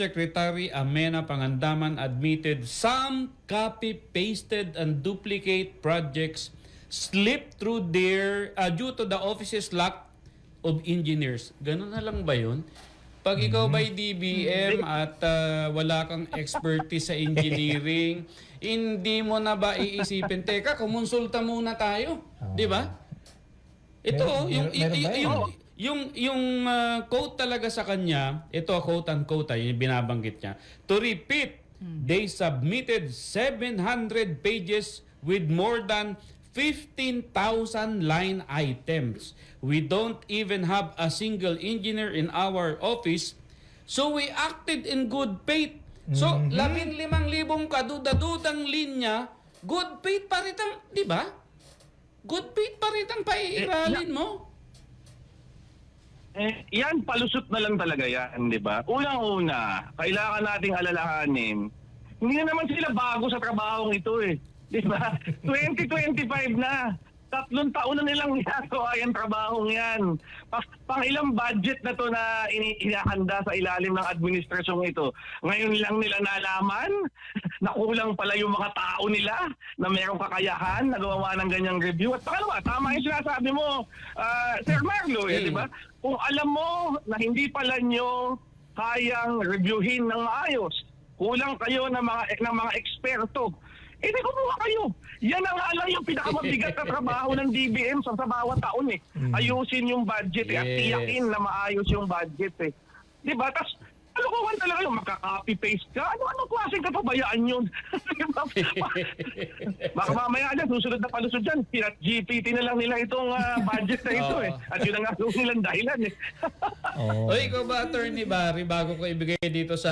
Secretary Amena Pangandaman admitted some copy-pasted and duplicate projects slipped through their uh, due to the office's lack of engineers. Ganun na lang ba yun? Pag ikaw ba'y DBM at uh, wala kang expertise sa engineering, hindi mo na ba iisipin, teka, kumonsulta muna tayo. Di ba? Ito, Meron- yung, meron- meron yung, yung, yung, yung uh, quote talaga sa kanya, ito quote unquote, ah, yung binabanggit niya. To repeat, they submitted 700 pages with more than 15,000 line items. We don't even have a single engineer in our office. So we acted in good faith. So, labing limang libong kaduda-dudang linya, good faith pa rin ang, di ba? Good faith pa rin ang paiiralin mo. Eh, yan, palusot na lang talaga yan, di ba? Unang-una, kailangan nating alalahanin, hindi na naman sila bago sa trabahong ito eh. Di ba? 2025 na. Tatlong taon na nilang ginagawa yung trabahong yan. Pa- pang ilang budget na to na ini- inihanda sa ilalim ng administrasyong ito. Ngayon lang nila nalaman na kulang pala yung mga tao nila na mayroong kakayahan na gumawa ng ganyang review. At pangalawa, tama yung sinasabi mo, ah, Sir Marlo, eh, di ba? Kung alam mo na hindi pala nyo kayang reviewin ng maayos, kulang kayo ng mga ng mga eksperto, eh di kumuha kayo. Yan ang nga lang yung pinakamabigat na trabaho ng DBM sa, sa bawat taon eh. Ayusin yung budget eh, at Yes. tiyakin na maayos yung budget eh. Di ba? Tapos, Kalokohan talaga yung magka-copy-paste ka. Ano, anong klaseng kapabayaan yun? Di ba? Baka mamaya dyan, susunod na palusod dyan, pinat GPT na lang nila itong ah, budget na ito eh. At yun ang nga nilang dahilan eh. Oo. O ikaw ba, Attorney Barry, bago ko ibigay dito sa